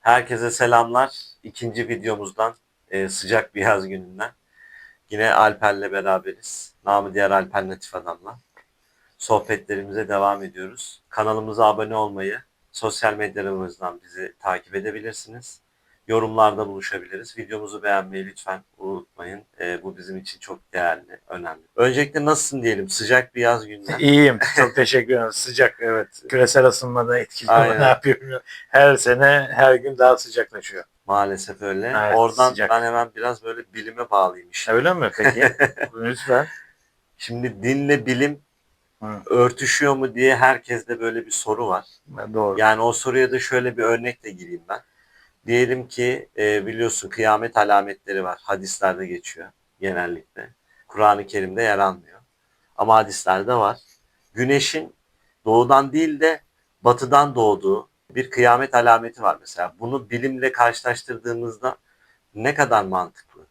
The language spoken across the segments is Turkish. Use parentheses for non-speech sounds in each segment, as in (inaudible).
Herkese selamlar. İkinci videomuzdan e, sıcak bir yaz gününden. Yine Alper'le beraberiz. Namı diğer Alper Natif Adam'la. Sohbetlerimize devam ediyoruz. Kanalımıza abone olmayı, sosyal medyalarımızdan bizi takip edebilirsiniz. Yorumlarda buluşabiliriz. Videomuzu beğenmeyi lütfen unutmayın. E, bu bizim için çok değerli, önemli. Öncelikle nasılsın diyelim sıcak bir yaz gününden. İyiyim. Çok (laughs) teşekkür ederim. Sıcak evet. Küresel ısınmada etkili ama ne yapıyorum? Her sene her gün daha sıcaklaşıyor. Maalesef öyle. Evet, Oradan sıcak. ben hemen biraz böyle bilime bağlayayım işi. Öyle mi peki? (laughs) Lütfen. Şimdi dinle bilim Hı. örtüşüyor mu diye herkeste böyle bir soru var. Doğru. Yani o soruya da şöyle bir örnekle gireyim ben. Diyelim ki e, biliyorsun kıyamet alametleri var. Hadislerde geçiyor genellikle. Kur'an-ı Kerim'de yer almıyor. Ama hadislerde var. Güneşin doğudan değil de batıdan doğduğu bir kıyamet alameti var mesela. Bunu bilimle karşılaştırdığımızda ne kadar mantıklı?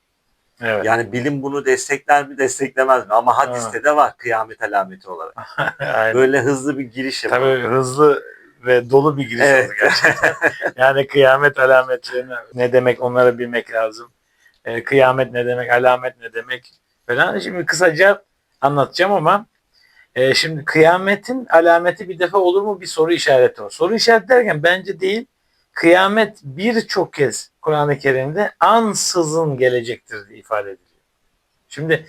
Evet. Yani bilim bunu destekler mi desteklemez mi? Ama hadiste de var kıyamet alameti olarak. (laughs) Böyle hızlı bir giriş yapalım. Tabii hızlı ve dolu bir giriş Evet. oldu gerçekten. (laughs) yani kıyamet alametlerini ne demek onları bilmek lazım. Ee, kıyamet ne demek, alamet ne demek falan. Şimdi kısaca anlatacağım ama e, şimdi kıyametin alameti bir defa olur mu bir soru işareti o. Soru işareti derken bence değil. Kıyamet birçok kez Kur'an-ı Kerim'de ansızın gelecektir diye ifade ediliyor. Şimdi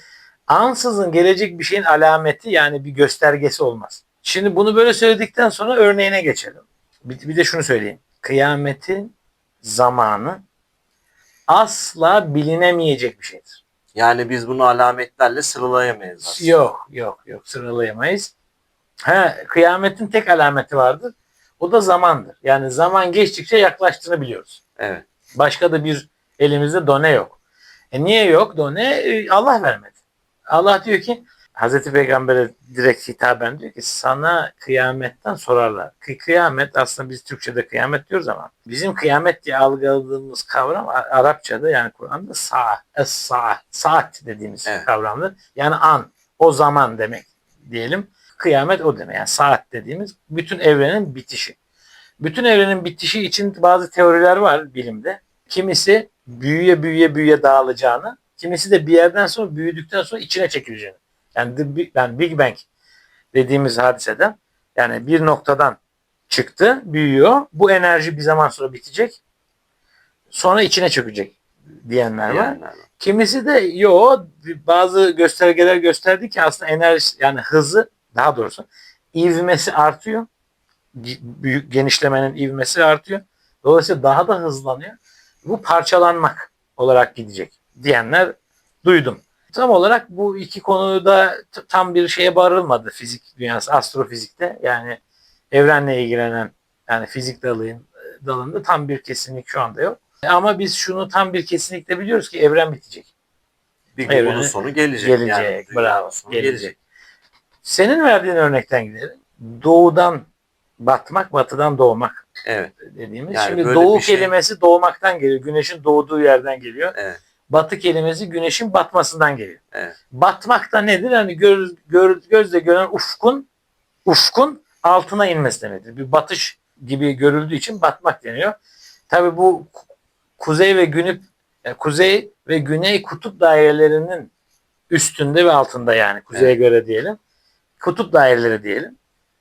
ansızın gelecek bir şeyin alameti yani bir göstergesi olmaz. Şimdi bunu böyle söyledikten sonra örneğine geçelim. Bir, bir de şunu söyleyeyim. Kıyametin zamanı asla bilinemeyecek bir şeydir. Yani biz bunu alametlerle sıralayamayız aslında. Yok yok yok sıralayamayız. Ha, kıyametin tek alameti vardır. O da zamandır. Yani zaman geçtikçe yaklaştığını biliyoruz. Evet. Başka da bir elimizde done yok. E niye yok done? E, Allah vermedi. Allah diyor ki Hazreti Peygamber'e direkt hitaben diyor ki sana kıyametten sorarlar. Kı- Kıyamet aslında biz Türkçe'de kıyamet diyoruz ama bizim kıyamet diye algıladığımız kavram Arapçada yani Kur'an'da sa, es sa, saat dediğimiz Evet. kavramdır. Yani an, o zaman demek diyelim. Kıyamet o demek. Yani saat dediğimiz bütün evrenin bitişi. Bütün evrenin bitişi için bazı teoriler var bilimde. Kimisi büyüye büyüye büyüye dağılacağını, kimisi de bir yerden sonra büyüdükten sonra içine çekileceğini. Yani, the Big, yani Big Bang dediğimiz hadiseden yani bir noktadan çıktı, büyüyor. Bu enerji bir zaman sonra bitecek. Sonra içine çökecek diyenler var. Yani, Kimisi de yo bazı göstergeler gösterdi ki aslında enerji yani hızı daha doğrusu ivmesi artıyor. Büyük genişlemenin ivmesi artıyor. Dolayısıyla daha da hızlanıyor. Bu parçalanmak olarak gidecek diyenler duydum. Tam olarak bu iki konuda tam bir şeye varılmadı fizik dünyası, astrofizikte. Yani evrenle ilgilenen yani fizik dalın, dalında tam bir kesinlik şu anda yok. Ama biz şunu tam bir kesinlikle biliyoruz ki evren bitecek. bir gün bunun sonu gelecek. Gelecek, Yani bravo, sonu gelecek. Senin verdiğin örnekten gidelim. Doğudan batmak, batıdan doğmak Evet. dediğimiz. Yani Şimdi doğu şey- kelimesi doğmaktan geliyor. Güneşin doğduğu yerden geliyor. Evet. Batı kelimesi güneşin batmasından geliyor. Evet. Batmak da nedir? Hani gör, gör, gözle gören ufkun ufkun altına inmesi demektir. Bir batış gibi görüldüğü için batmak deniyor. Tabi bu ku- kuzey ve günüp yani kuzey ve güney kutup dairelerinin üstünde ve altında yani kuzeye Evet. göre diyelim. Kutup daireleri diyelim.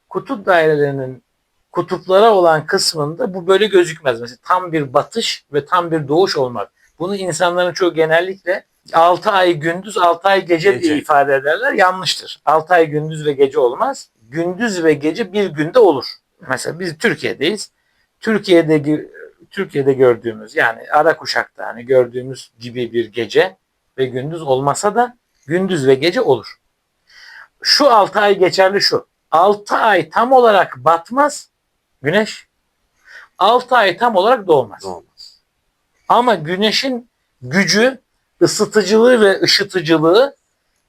Kutup dairelerinin kutuplara olan kısmında bu böyle gözükmez. Mesela tam bir batış ve tam bir doğuş olmak. Bunu insanların çoğu genellikle 6 ay gündüz 6 ay gece, Gece. diye ifade ederler. Yanlıştır. 6 ay gündüz ve gece olmaz. Gündüz ve gece bir günde olur. Mesela biz Türkiye'deyiz. Türkiye'de Türkiye'de gördüğümüz yani ara kuşakta hani gördüğümüz gibi bir gece ve gündüz olmasa da gündüz ve gece olur. Şu 6 ay geçerli şu. 6 ay tam olarak batmaz güneş. 6 ay tam olarak doğmaz. Olmaz. Ama güneşin gücü, ısıtıcılığı ve ışıtıcılığı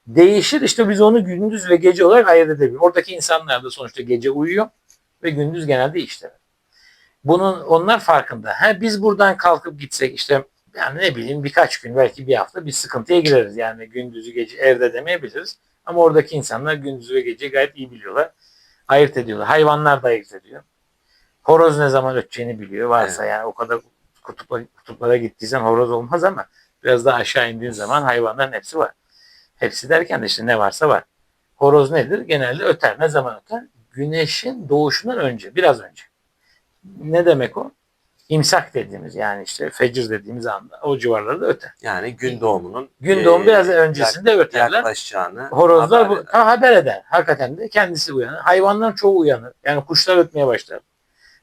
değişir. İşte biz onu gündüz ve gece olarak ayırt edebiliyoruz. Oradaki insanlar da sonuçta gece uyuyor ve gündüz genelde işte. Bunun onlar farkında. Ha, biz buradan kalkıp gitsek işte yani ne bileyim birkaç gün belki bir hafta bir sıkıntıya gireriz. Yani gündüzü gece evde demeyebiliriz. Ama oradaki insanlar gündüzü ve geceyi gayet iyi biliyorlar. Ayırt ediyorlar. Hayvanlar da ayırt ediyor. Horoz ne zaman öteceğini biliyor. Varsa Evet. yani o kadar kutupla, kutuplara gittiysen horoz olmaz ama biraz daha aşağı indiğin zaman hayvanların hepsi var. Hepsi derken de işte ne varsa var. Horoz nedir? Genelde öter. Ne zaman öter? Güneşin doğuşundan önce, biraz önce. Ne demek o? İmsak dediğimiz yani işte fecir dediğimiz anda o civarlarda öter. Yani gün doğumunun Gün doğum e, biraz öncesinde yak- öterler. yaklaşacağını Horozlar haber bu, eder. ha, haber eder. Hakikaten de kendisi uyanır. Hayvanların çoğu uyanır. Yani kuşlar ötmeye başlar.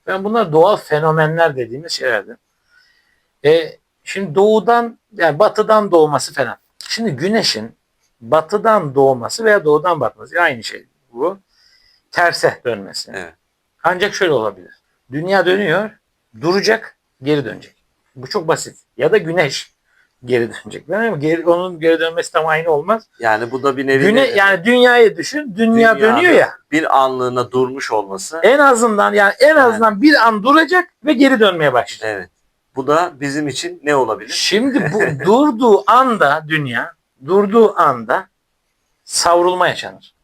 Ben bunlar doğal fenomenler dediğimiz şeylerdir. E, şimdi doğudan yani batıdan doğması falan. Şimdi güneşin batıdan doğması veya doğudan batması aynı şey bu. Terse dönmesi. Evet. Ancak şöyle olabilir. Dünya dönüyor, duracak, geri dönecek. Bu çok basit. Ya da güneş geri dönecek. Değil mi? Geri, onun geri dönmesi tam aynı olmaz. Yani bu da bir nevi Güne, yani dünyayı düşün. Dünya dönüyor ya. bir anlığına durmuş olması. En azından yani en azından bir an duracak ve geri dönmeye başlayacak. Evet. Bu da bizim için ne olabilir? Şimdi bu (laughs) durduğu anda dünya durduğu anda savrulma yaşanır.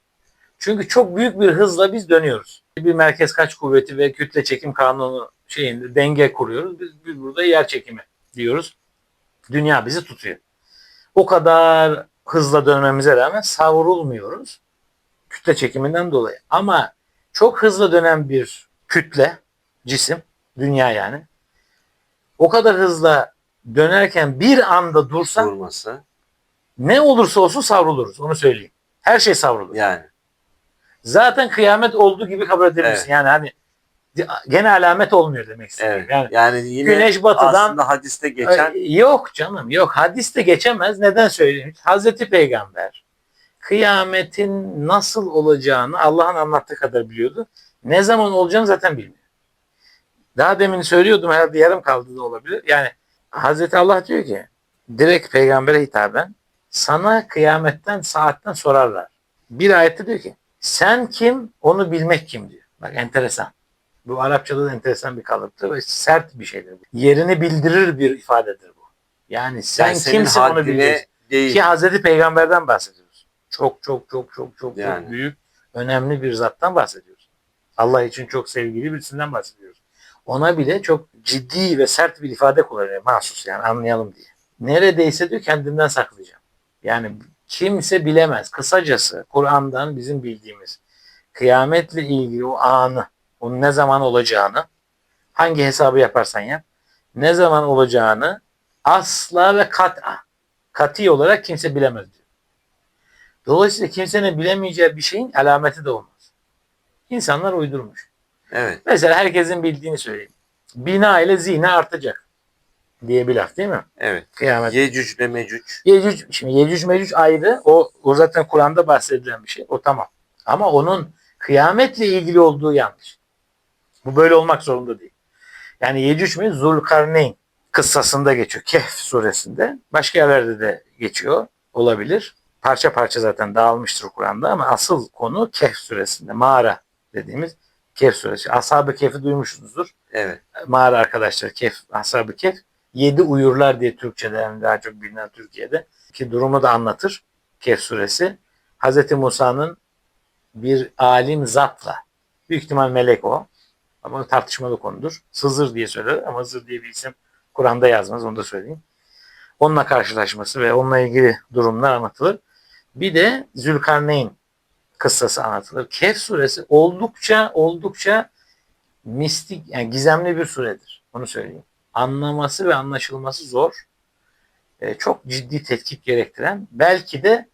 Çünkü çok büyük bir hızla biz dönüyoruz. Bir merkez kaç kuvveti ve kütle çekim kanunu şeyinde denge kuruyoruz. Biz, biz burada yer çekimi diyoruz. Dünya bizi tutuyor. O kadar hızla dönmemize rağmen savrulmuyoruz. Kütle çekiminden dolayı. Ama çok hızlı dönen bir kütle, cisim, dünya yani. O kadar hızla dönerken bir anda dursa Durması. ne olursa olsun savruluruz. Onu söyleyeyim. Her şey savrulur. Yani Zaten kıyamet olduğu gibi kabul edebilirsin. Evet. Yani hani gene alamet olmuyor demek istedim. evet. Yani Yani, yine güneş batıdan aslında hadiste geçen Yok canım yok. Hadiste geçemez. Neden söyleyeyim? Hazreti Peygamber kıyametin nasıl olacağını Allah'ın anlattığı kadar biliyordu. Ne zaman olacağını zaten bilmiyor. Daha demin söylüyordum herhalde yarım kaldı da olabilir. Yani Hazreti Allah diyor ki direkt peygambere hitaben sana kıyametten saatten sorarlar. Bir ayette diyor ki sen kim onu bilmek kim diyor. Bak enteresan. Bu Arapçada da enteresan bir kalıptır ve sert bir şeydir. bu. Yerini bildirir bir ifadedir bu. Yani sen yani kimsin onu bileceksin. değil. Ki Hazreti Peygamber'den bahsediyoruz. Çok çok çok çok çok, Yani. çok büyük, önemli bir zattan bahsediyoruz. Allah için çok sevgili birisinden bahsediyoruz. Ona bile çok ciddi ve sert bir ifade kullanıyor mahsus yani anlayalım diye. Neredeyse diyor kendimden saklayacağım. Yani kimse bilemez. Kısacası Kur'an'dan bizim bildiğimiz kıyametle ilgili o anı, onun ne zaman olacağını, hangi hesabı yaparsan yap, ne zaman olacağını asla ve kat'a, kati olarak kimse bilemez diyor. Dolayısıyla kimsenin bilemeyeceği bir şeyin alameti de olmaz. İnsanlar uydurmuş. Evet. Mesela herkesin bildiğini söyleyeyim. Bina ile zina artacak diye bir laf değil mi? Evet. Kıyamet. Yecüc ve Mecüc. Yecüc, şimdi Yecüc Mecüc ayrı. O, o zaten Kur'an'da bahsedilen bir şey. O tamam. Ama onun kıyametle ilgili olduğu yanlış. Bu böyle olmak zorunda değil. Yani Yecüc mi Zulkarneyn kıssasında geçiyor. Kehf suresinde. Başka yerlerde de geçiyor. Olabilir. Parça parça zaten dağılmıştır Kur'an'da ama asıl konu Kehf suresinde. Mağara dediğimiz Kehf suresi. Ashab-ı Kehf'i duymuşsunuzdur Evet. mağara arkadaşlar Kehf, Ashab-ı Kehf. Yedi uyurlar diye Türkçe'de yani daha çok bilinen Türkiye'de ki durumu da anlatır Kehf suresi. Hz. Musa'nın bir alim zatla, büyük ihtimal melek o ama tartışmalı konudur. Sızır diye söyler ama Hızır diye bir isim Kur'an'da yazmaz onu da söyleyeyim. Onunla karşılaşması ve onunla ilgili durumlar anlatılır. Bir de Zülkarneyn kıssası anlatılır. Kehf suresi oldukça oldukça mistik yani gizemli bir suredir. Onu söyleyeyim. Anlaması ve anlaşılması zor. Ee, çok ciddi tetkik gerektiren belki de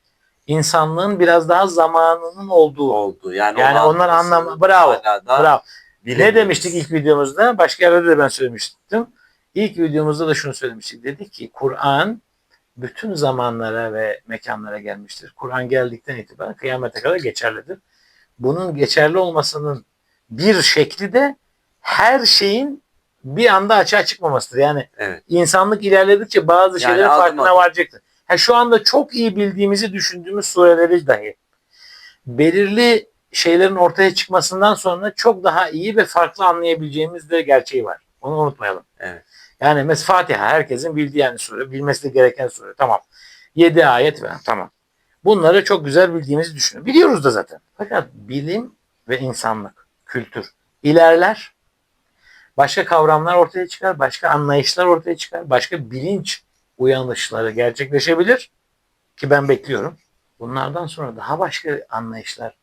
insanlığın biraz daha zamanının olduğu. Oldu. Yani, Yani onlar anlam bravo. Bravo. Ne demiştik ilk videomuzda? Başka yerde de ben söylemiştim. İlk videomuzda da şunu söylemiştik. Dedik ki Kur'an bütün zamanlara ve mekanlara gelmiştir. Kur'an geldikten itibaren kıyamete kadar geçerlidir. Bunun geçerli olmasının bir şekli de her şeyin bir anda açığa çıkmamasıdır. Yani Evet. insanlık ilerledikçe bazı Yani şeylerin farkına adım. varacaktır. Ha, şu anda çok iyi bildiğimizi düşündüğümüz sureleri dahi belirli şeylerin ortaya çıkmasından sonra çok daha iyi ve farklı anlayabileceğimiz de gerçeği var. Onu unutmayalım. Evet. Yani mesela Fatiha herkesin bildiği yani sure, bilmesi gereken sure. Tamam. 7 ayet var. Tamam. Bunları çok güzel bildiğimizi düşünüyorum. Biliyoruz da zaten. Fakat bilim ve insanlık, kültür ilerler. başka kavramlar ortaya çıkar, başka anlayışlar ortaya çıkar, başka bilinç uyanışları gerçekleşebilir ki ben bekliyorum. Bunlardan sonra daha başka anlayışlar,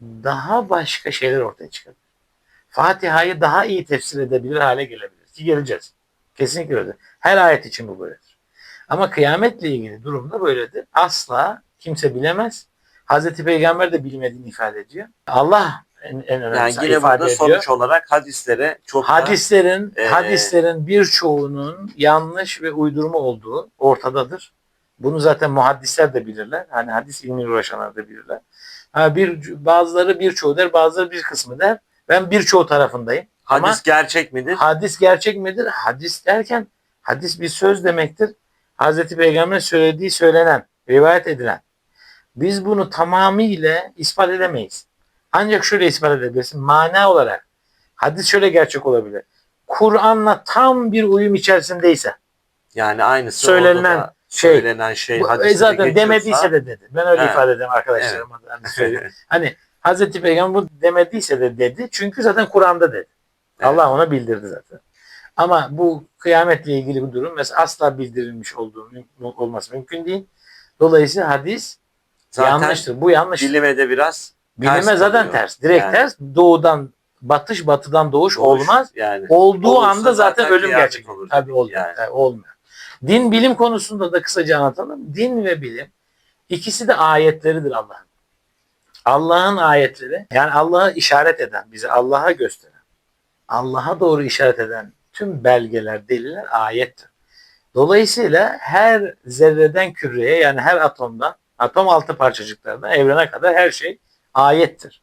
daha başka şeyler ortaya çıkar. Fatiha'yı daha iyi tefsir edebilir hale gelebilir ki geleceğiz. Kesinlikle öyle. Her ayet için bu böyledir. Ama kıyametle ilgili durumda böyledir. Asla kimse bilemez. Hazreti Peygamber de bilmediğini ifade ediyor. Allah en, en Yani önemlisi yine ifade burada ediyor. sonuç olarak hadislere çok da Hadislerin Ee, hadislerin birçoğunun yanlış ve uydurma olduğu ortadadır. Bunu zaten muhaddisler de bilirler. Hani hadis ilmiyle uğraşanlar da bilirler. Ha bir bazıları birçoğu der, bazıları bir kısmı der. Ben birçoğu tarafındayım. Hadis Ama gerçek midir? hadis gerçek midir? Hadis derken hadis bir söz demektir. Hazreti Peygamber'in söylediği söylenen, rivayet edilen. Biz bunu tamamıyla ispat edemeyiz. Ancak şöyle ispat edebilirsin. Mana olarak hadis şöyle gerçek olabilir. Kur'an'la tam bir uyum içerisindeyse Yani aynısı Söylenen orada da şey, söylenen şey bu, hadiste e, zaten geçiyorsa- demediyse de dedi. Ben öyle Evet. ifade ederim arkadaşlarıma. da hani söyleyeyim. Hani Hazreti Peygamber bu demediyse de dedi. Çünkü zaten Kur'an'da dedi. Allah ona bildirdi zaten. Ama bu kıyametle ilgili bir durum mesela asla bildirilmiş olduğu olması mümkün değil. Dolayısıyla hadis Zaten yanlıştır. Bu yanlış. bilime de biraz Bilime ters zaten kalıyor. ters. Direkt Yani. ters. Doğudan batış, batıdan doğuş, doğuş, olmaz. Yani Olduğu Olursa anda zaten, zaten ölüm gerçek olur. Tabii olmuyor. Yani. Tabii olmuyor. Din bilim konusunda da kısaca anlatalım. Din ve bilim ikisi de ayetleridir Allah'ın. Allah'ın ayetleri yani Allah'a işaret eden, bize Allah'a gösteren, Allah'a doğru işaret eden tüm belgeler, deliller ayettir. Dolayısıyla her zerreden küreye yani her atomdan, atom altı parçacıklardan evrene kadar her şey ayettir.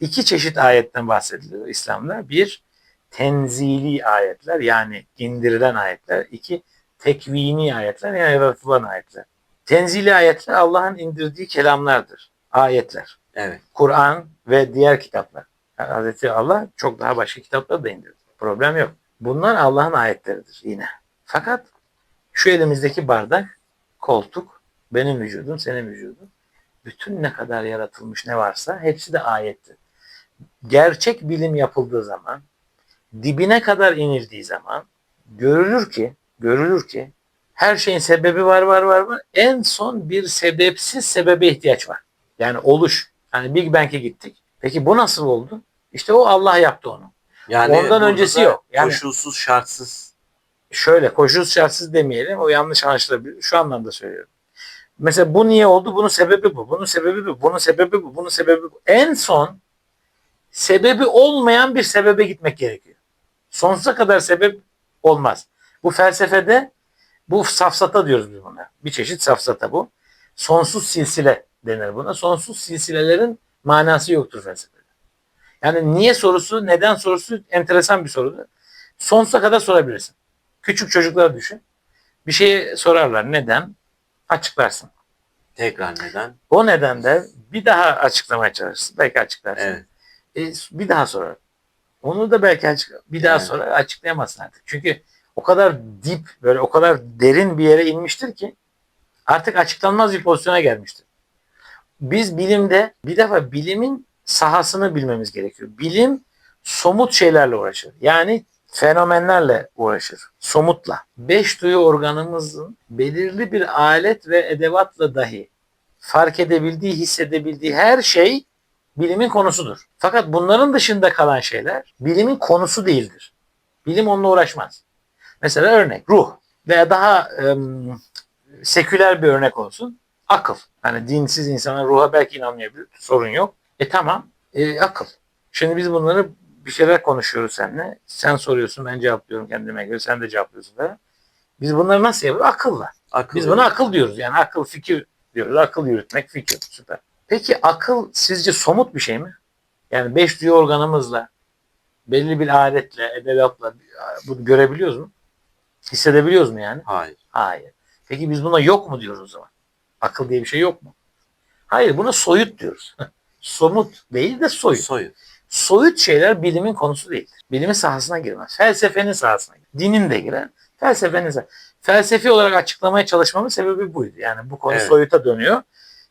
İki çeşit ayetten bahsediliyor İslam'da. Bir, tenzili ayetler yani indirilen ayetler. İki, tekvini ayetler yani yaratılan ayetler. Tenzili ayetler Allah'ın indirdiği kelamlardır. Ayetler. Evet. Kur'an ve diğer kitaplar. Yani Hazreti Allah çok daha başka kitaplar da indirdi. Problem yok. Bunlar Allah'ın ayetleridir yine. Fakat şu elimizdeki bardak, koltuk, benim vücudum, senin vücudun. Bütün ne kadar yaratılmış ne varsa hepsi de ayettir. Gerçek bilim yapıldığı zaman, dibine kadar inildiği zaman görülür ki, görülür ki her şeyin sebebi var var var var. En son bir sebepsiz sebebe ihtiyaç var. Yani oluş. Yani Big Bang'e gittik. Peki bu nasıl oldu? İşte o Allah yaptı onu. Yani Ondan öncesi yok. Yani- koşulsuz şartsız Şöyle koşulsuz şartsız demeyelim. O yanlış anlaşılabilir. Şu anlamda söylüyorum. Mesela bu niye oldu? Bunun sebebi bu. Bunun sebebi bu. Bunun sebebi bu. Bunun sebebi bu. En son sebebi olmayan bir sebebe gitmek gerekiyor. Sonsuza kadar sebep olmaz. Bu felsefede bu safsata diyoruz biz buna. Bir çeşit safsata bu. Sonsuz silsile denir buna. Sonsuz silsilelerin manası yoktur felsefede. Yani niye sorusu, neden sorusu enteresan bir sorudur. Sonsuza kadar sorabilirsin. Küçük çocuklara düşün. Bir şeyi sorarlar. Neden? Açıklarsın. tekrar neden? O nedenden bir daha açıklamaya çalışırsın. Belki açıklarsın. Evet. E, bir daha sorar. Onu da belki açık, bir daha Evet. sonra açıklayamazsın artık. Çünkü o kadar dip, böyle o kadar derin bir yere inmiştir ki artık açıklanmaz bir pozisyona gelmiştir. Biz bilimde bir defa bilimin sahasını bilmemiz gerekiyor. Bilim somut şeylerle uğraşır. Yani fenomenlerle uğraşır. Somutla. Beş duyu organımızın belirli bir alet ve edevatla dahi fark edebildiği, hissedebildiği her şey bilimin konusudur. Fakat bunların dışında kalan şeyler bilimin konusu değildir. Bilim onunla uğraşmaz. Mesela örnek ruh veya daha em, seküler bir örnek olsun. Akıl. Hani dinsiz insana ruha belki inanmayabilir. Sorun yok. E tamam. E, akıl. Şimdi biz bunları bir şeyler konuşuyoruz seninle. Sen soruyorsun ben cevaplıyorum kendime göre. Sen de cevaplıyorsun falan. Biz bunları nasıl yapıyoruz? Akılla. Akıl Biz buna akıl diyoruz. Yani akıl fikir diyoruz. Akıl yürütmek fikir. Süper. Peki akıl sizce somut bir şey mi? Yani beş duyu organımızla belli bir aletle, edevatla bunu görebiliyoruz mu? Hissedebiliyoruz mu yani? Hayır. Hayır. Peki biz buna yok mu diyoruz o zaman? Akıl diye bir şey yok mu? Hayır buna soyut diyoruz. Somut değil de soyut. Soyut. Soyut şeyler bilimin konusu değildir. Bilimin sahasına girmez. Felsefenin sahasına girer. Dinin de girer. Felsefenin sah- Felsefi olarak açıklamaya çalışmamın sebebi buydu. Yani bu konu Evet. soyuta dönüyor.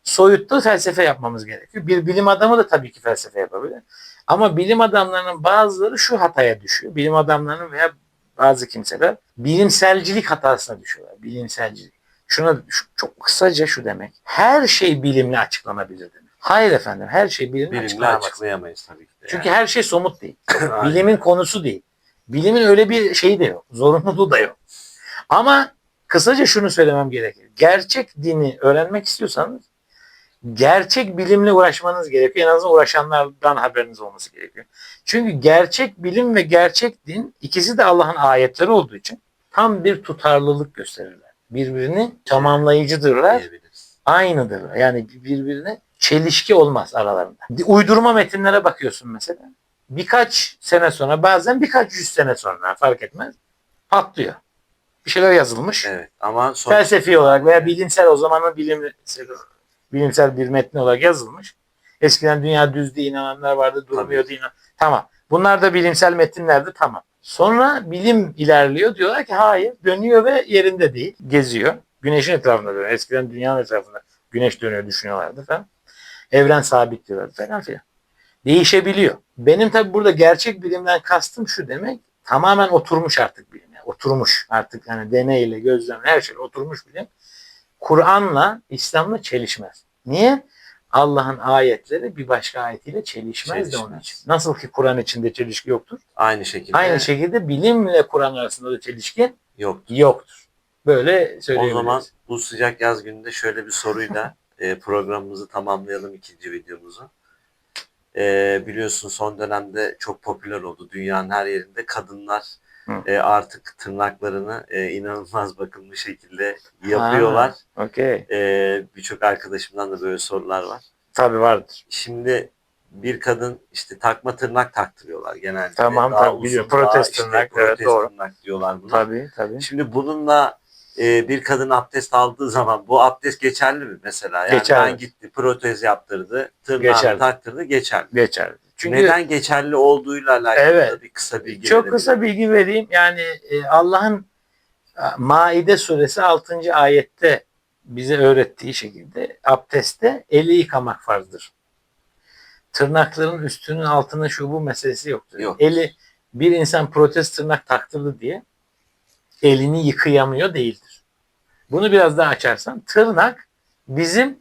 Soyutta felsefe yapmamız gerekiyor. Bir bilim adamı da tabii ki felsefe yapabilir. Ama bilim adamlarının bazıları şu hataya düşüyor. Bilim adamlarının veya bazı kimseler bilimselcilik hatasına düşüyorlar. Bilimselcilik. Şuna şu- çok kısaca şu demek. Her şey bilimle açıklanabilir demek. Hayır efendim her şey bilimle, Bilimle açıklayamayız tabii ki de. Çünkü yani. her şey somut değil. (laughs) Bilimin konusu değil. Bilimin öyle bir şeyi de yok. Zorunluluğu da yok. Ama kısaca şunu söylemem gerekir. Gerçek dini öğrenmek istiyorsanız gerçek bilimle uğraşmanız gerekiyor. En azından uğraşanlardan haberiniz olması gerekiyor. Çünkü gerçek bilim ve gerçek din ikisi de Allah'ın ayetleri olduğu için tam bir tutarlılık gösterirler. Birbirini tamamlayıcıdırlar diyebiliriz. aynıdır. Yani birbirine çelişki olmaz aralarında. Uydurma metinlere bakıyorsun mesela. Birkaç sene sonra bazen birkaç yüz sene sonra fark etmez patlıyor. Bir şeyler yazılmış. Evet ama son Felsefi olarak veya bilimsel o zamanın bilimsel, bilimsel bir metni olarak yazılmış. Eskiden dünya düz diye inananlar vardı, durmuyordu inan. Tamam. Bunlar da bilimsel metinlerdi tamam. Sonra bilim ilerliyor. Diyorlar ki hayır dönüyor ve yerinde değil. Geziyor. Güneşin etrafında dönüyor. Eskiden dünyanın etrafında güneş dönüyor düşünüyorlardı falan. Evren sabit diyorlardı falan filan. Değişebiliyor. Benim tabi burada gerçek bilimden kastım şu demek. Tamamen oturmuş artık bilim. Yani oturmuş artık hani deneyle, gözlemle her şey oturmuş bilim. Kur'an'la, İslam'la çelişmez. Niye? Allah'ın ayetleri bir başka ayetiyle çelişmez, de onun Çelişmez. için. Nasıl ki Kur'an içinde çelişki yoktur. aynı şekilde Aynı şekilde bilimle Kur'an arasında da çelişki yok. yoktur. Böyle O söyleyebiliriz. zaman bu sıcak yaz gününde şöyle bir soruyla (laughs) e, programımızı tamamlayalım ikinci videomuzu. E, biliyorsun son dönemde çok popüler oldu. Dünyanın her yerinde kadınlar. E, artık tırnaklarını e, inanılmaz bakımlı şekilde yapıyorlar. Okey. E, Birçok arkadaşımdan da böyle sorular var. Tabii vardır. Şimdi bir kadın işte takma tırnak taktırıyorlar genelde. Tamam, Daha tabii, biliyorum. Protez işte tırnak, evet, protez doğru. tırnak diyorlar buna. Tabii tabii. Şimdi bununla e, bir kadın abdest aldığı zaman bu abdest geçerli mi mesela? Yani Geçerli. ben gitti protez yaptırdı, tırnağını Geçerli. taktırdı geçerli. Geçer. Çünkü Neden geçerli olduğuyla alakalı Evet. bir kısa bilgi Çok kısa bilgi vereyim. Yani e, Allah'ın e, Maide suresi 6. ayette bize öğrettiği şekilde abdestte eli yıkamak farzdır. Tırnakların üstünün altına şu bu meselesi yoktur. Yok. Eli bir insan protez tırnak taktırdı diye elini yıkayamıyor değildir. Bunu biraz daha açarsan tırnak bizim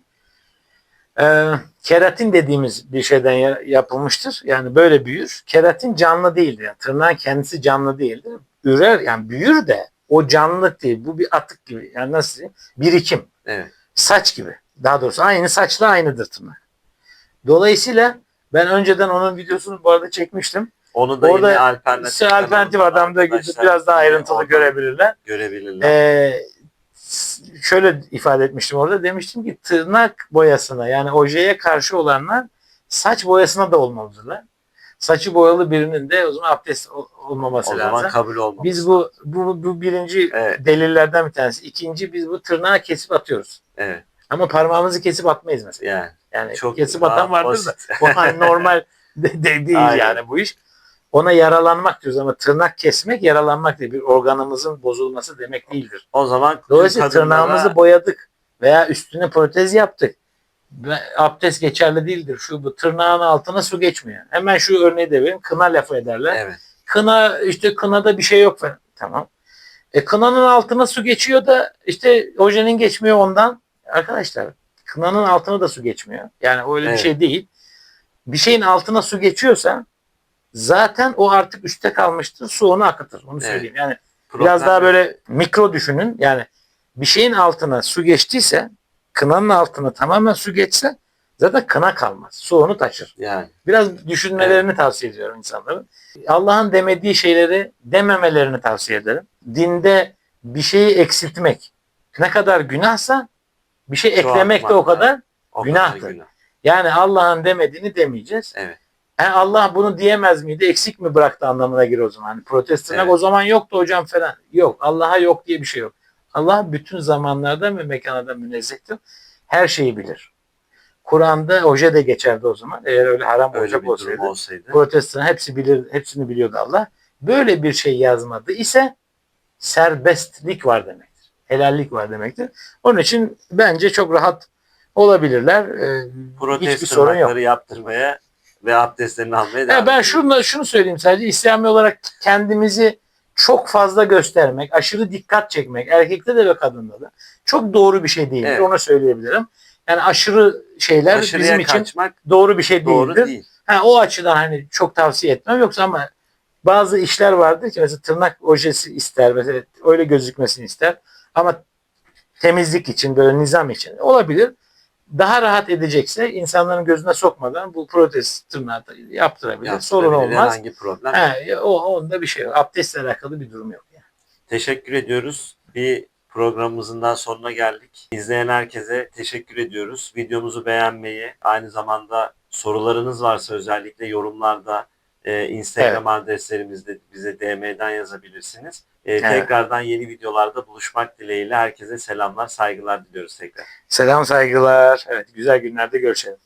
e, keratin dediğimiz bir şeyden ya- yapılmıştır. Yani böyle büyür. Keratin canlı değildir. Yani tırnağın kendisi canlı değildir. Ürer yani büyür de o canlılık değil. Bu bir atık gibi. Yani nasıl diyeyim? Birikim. Evet. Saç gibi. Daha doğrusu aynı saçla aynıdır tırnak. Dolayısıyla ben önceden onun videosunu bu arada çekmiştim. Onu da Orada yine alternatif, alternatif adamda biraz daha ayrıntılı görebilirler. görebilirler. Ee, şöyle ifade etmiştim orada. Demiştim ki tırnak boyasına yani ojeye karşı olanlar saç boyasına da olmalıdırlar. Saçı boyalı birinin de o zaman abdest ol- olmaması o lazım. zaman kabul olmaz. Biz bu, bu bu birinci Evet. delillerden bir tanesi. İkinci biz bu tırnağı kesip atıyoruz. Evet. Ama parmağımızı kesip atmayız mesela. Yani Yani çok kesip atan vardır da o hani normal (laughs) de, de- değil Aynen. yani bu iş. Ona yaralanmak diyoruz ama tırnak kesmek yaralanmak değil. Bir organımızın bozulması demek değildir. O zaman Dolayısıyla kadınlara- tırnağımızı boyadık veya üstüne protez yaptık. Abdest geçerli değildir. Şu bu tırnağın altına su geçmiyor. Hemen şu örneği de vereyim. Kına lafı ederler. Evet. Kına işte kınada bir şey yok falan. Tamam. E kınanın altına su geçiyor da işte ojenin geçmiyor ondan. Arkadaşlar kınanın altına da su geçmiyor. Yani öyle Evet. bir şey değil. Bir şeyin altına su geçiyorsa zaten o artık üstte kalmıştır. Su onu akıtır. Onu Evet. söyleyeyim. Yani Problem Biraz daha böyle mikro düşünün. Yani bir şeyin altına su geçtiyse, kınanın altına tamamen su geçse zaten kına kalmaz. Su onu taşır. yani Biraz düşünmelerini tavsiye ediyorum insanların. Allah'ın demediği şeyleri dememelerini tavsiye ederim. Dinde bir şeyi eksiltmek ne kadar günahsa bir şey Çoğaltmak eklemek de o kadar. o Günahtır. kadar günah. Yani Allah'ın demediğini demeyeceğiz. Evet. E Allah bunu diyemez miydi? Eksik mi bıraktı anlamına gelir o zaman. Hani protestana Evet. o zaman yoktu hocam falan. Yok. Allah'a yok diye bir şey yok. Allah bütün zamanlarda ve mekanada münezzehtir. Her şeyi bilir. Kur'an'da oje de geçerdi o zaman. Eğer öyle haram Öyle olacak olsaydı. olsaydı. Protestan hepsi bilir, hepsini biliyordu Allah. Böyle bir şey yazmadı ise serbestlik var demektir. Helallik var demektir. Onun için bence çok rahat olabilirler. Ee, hiçbir sorun yok. yaptırmaya ve abdestlerini almaya devam Ya ben şunu, şunu söyleyeyim sadece İslami olarak kendimizi çok fazla göstermek, aşırı dikkat çekmek erkekte de ve kadında da çok doğru bir şey değildir. Evet. Onu söyleyebilirim. Yani aşırı şeyler Aşırıya bizim için doğru bir şey doğru değildir. değil. Ha, o açıdan hani çok tavsiye etmem yoksa ama bazı işler vardır ki mesela tırnak ojesi ister mesela öyle gözükmesini ister ama temizlik için böyle nizam için olabilir. Daha rahat edecekse insanların gözüne sokmadan bu protez tırnağı da yaptırabilir. Sorun Yaptırabilir, olmaz. Herhangi problem. Ha, o onda bir şey yok. Abdestle alakalı bir durum yok. Yani. Teşekkür ediyoruz. Bir programımızın daha sonuna geldik. İzleyen herkese teşekkür ediyoruz. Videomuzu beğenmeyi, aynı zamanda sorularınız varsa özellikle yorumlarda e, Instagram adreslerimizde bize DM'den yazabilirsiniz. E, Evet. Tekrardan yeni videolarda buluşmak dileğiyle herkese selamlar, saygılar diliyoruz tekrar. Selam saygılar. Evet güzel günlerde görüşelim.